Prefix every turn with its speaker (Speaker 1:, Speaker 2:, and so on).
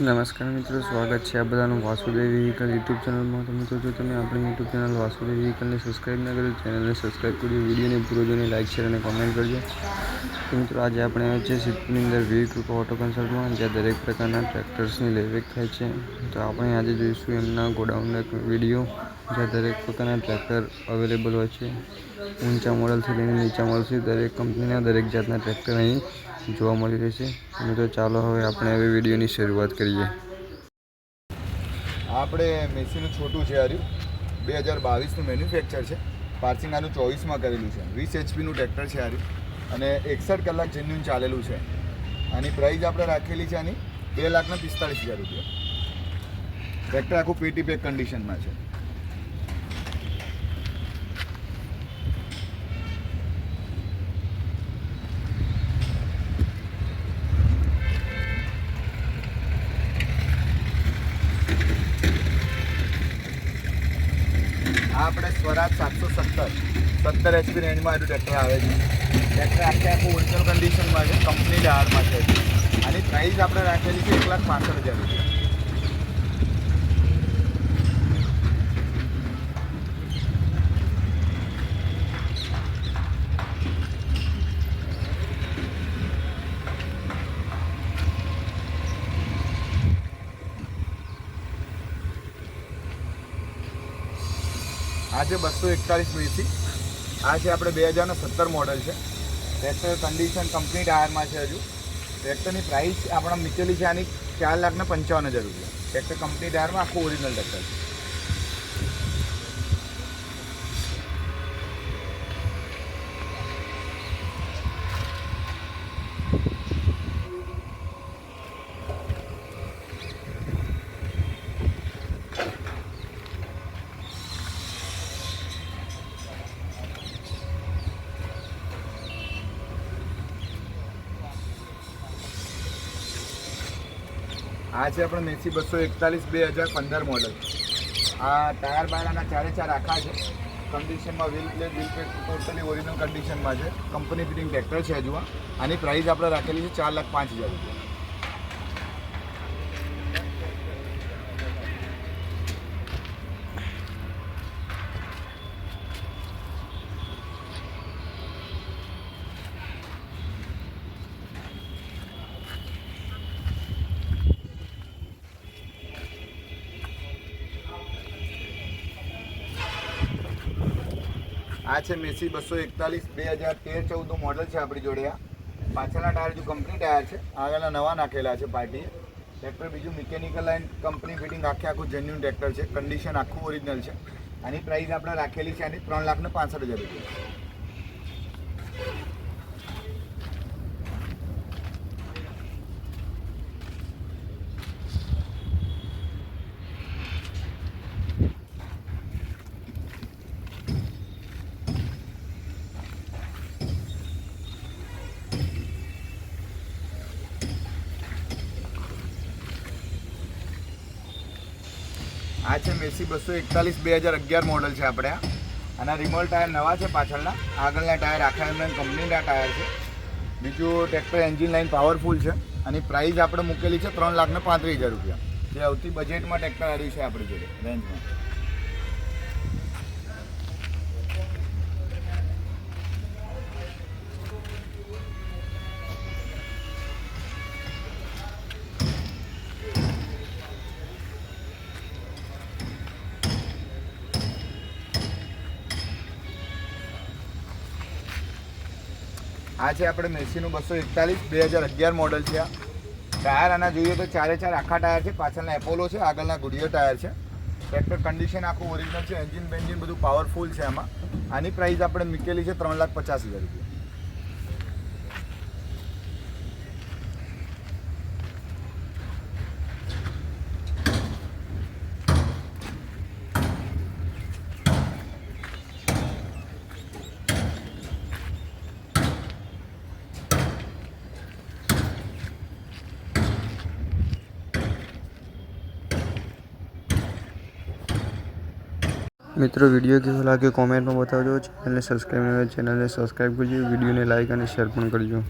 Speaker 1: નમસ્કાર મિત્રો, સ્વાગત છે આ બધાનું વાસુદેવ વ્હીકલ યુટ્યુબ ચેનલમાં. તો મિત્રો, જો તમે આપણી યુટ્યુબ ચેનલ વાસુદેવ વ્હીકલને સબસ્ક્રાઈબ ના કર્યું, ચેનલને સબસ્ક્રાઈબ કરજો વિડીયોને પૂરો જોઈને લાઇક શેર અને કોમેન્ટ કરજો. તો મિત્રો, આજે આપણે આવ્યા છીએ સિદ્ધપુરની અંદર વીર કૃપા ઓટો કન્સલ્ટમાં જ્યાં દરેક પ્રકારના ટ્રેક્ટર્સની લેવેક થાય છે. તો આપણે આજે જોઈશું એમના ગોડાઉનના વીડિયો, જ્યાં દરેક પ્રકારના ટ્રેક્ટર અવેલેબલ હોય છે. ઊંચા મોડલથી લઈને નીચા મોડલ સુધી દરેક કંપનીના દરેક જાતના ટ્રેક્ટર અહીં જોવા મળી રહેશે તો ચાલો હવે આપણે હવે વિડીયોની શરૂઆત કરીએ.
Speaker 2: આપણે મેસીનું છોટું છે હાર્યું. બે હજાર બાવીસનું મેન્યુફેક્ચર છે. પાર્સિંગ આનું ચોવીસમાં કરેલું છે. વીસ એચપીનું ટ્રેક્ટર છે હાર્યું અને એકસઠ કલાક જેન્યુન ચાલેલું છે. આની પ્રાઇસ આપણે રાખેલી છે આની બે લાખના પિસ્તાળીસ હજાર રૂપિયા. ટ્રેક્ટર આખું પેટી પેક કન્ડિશનમાં છે. આપણે સ્વરાજ સાતસો સત્તર. સત્તર એચપી રેન્જમાં આનું ટ્રેક્ટર આવે છે. ટ્રેક્ટર આખે આખું ઓરિજિનલ કન્ડિશનમાં છે કંપની ડાળમાં છે. આની પ્રાઇસ આપણે રાખેલી છે એક લાખ પાંસઠ હજાર રૂપિયા. આ છે બસો એકતાલીસ વીસી આ છે આપણે બે હજારનો સત્તર મોડલ છે. ટ્રેક્ટર કન્ડિશન કંપની ટાયરમાં છે હજુ. ટ્રેક્ટરની પ્રાઇસ આપણા મૂકેલી છે આની ચાર લાખને પંચાવન હજાર રૂપિયા. ટ્રેક્ટર કંપની ટાયરમાં આખું ઓરિજિનલ ટ્રેક્ટર છે. આ છે આપણે મેસી બસો એકતાલીસ બે હજાર પંદર મોડલ આ ટાયર બાયરના ચારે ચાર આખા છે. કન્ડિશનમાં wheel plate wheel plate totally original કન્ડિશનમાં છે. કંપની ફિટિંગ ટ્રેક્ટર છે હજુ આની પ્રાઇસ આપણે રાખેલી છે ચાર લાખ પાંચ હજાર રૂપિયા. આ છે મેસી બસો એકતાલીસ, બે હજાર તેર, ચૌદનું મોડલ છે આપણી જોડે આ. પાછળના ટાયર જો કંપની ટાયર છે. આગળના નવા નાખેલા છે પાર્ટીએ ટ્રેક્ટર બીજું મિકેનિકલ લાઇન કંપની ફિટિંગ આખે આખું જેન્યુન ટ્રેક્ટર છે. કન્ડિશન આખું ઓરિજિનલ છે. આની પ્રાઇસ આપણે રાખેલી છે આની ત્રણ લાખ ને પાંસઠ હજાર રૂપિયા. આ છે મેસી બસો એકતાલીસ બે હજાર અગિયાર મોડલ છે આપણે આ. આના રિમોલ ટાયર નવા છે પાછળના. આગળના ટાયર આખા એમને કંપનીના ટાયર છે. બીજું ટ્રેક્ટર એન્જિન લાઇન પાવરફુલ છે. અને પ્રાઇસ આપણે મૂકેલી છે ત્રણ લાખ ને પાંત્રીસ હજાર રૂપિયા. જે આવતી બજેટમાં ટ્રેક્ટર આવ્યું છે આપણી જોડે રેન્જમાં આ છે આપણે મેસીનું બસો એકતાલીસ, બે હજાર અગિયાર મોડલ છે આ. ટાયર આના જોઈએ તો ચારે ચાર આખા ટાયર છે, પાછળના એપોલો છે, આગળના ગુડિયો ટાયર છે. ટ્રેક્ટર કન્ડિશન આખું ઓરિજિનલ છે એન્જિન બેન્જિન બધું પાવરફુલ છે આમાં. આની પ્રાઇસ આપણે મૂકેલી છે ત્રણ લાખ પચાસ હજાર રૂપિયા.
Speaker 1: મિત્રો વીડિયો કેવો લાગ્યો? કોમેન્ટમાં બતાવજો. ચેનલને સબસ્ક્રાઈબ ચેનલને સબસ્ક્રાઈબ કરજો. વિડીયોને લાઇક અને શેર પણ કરજો.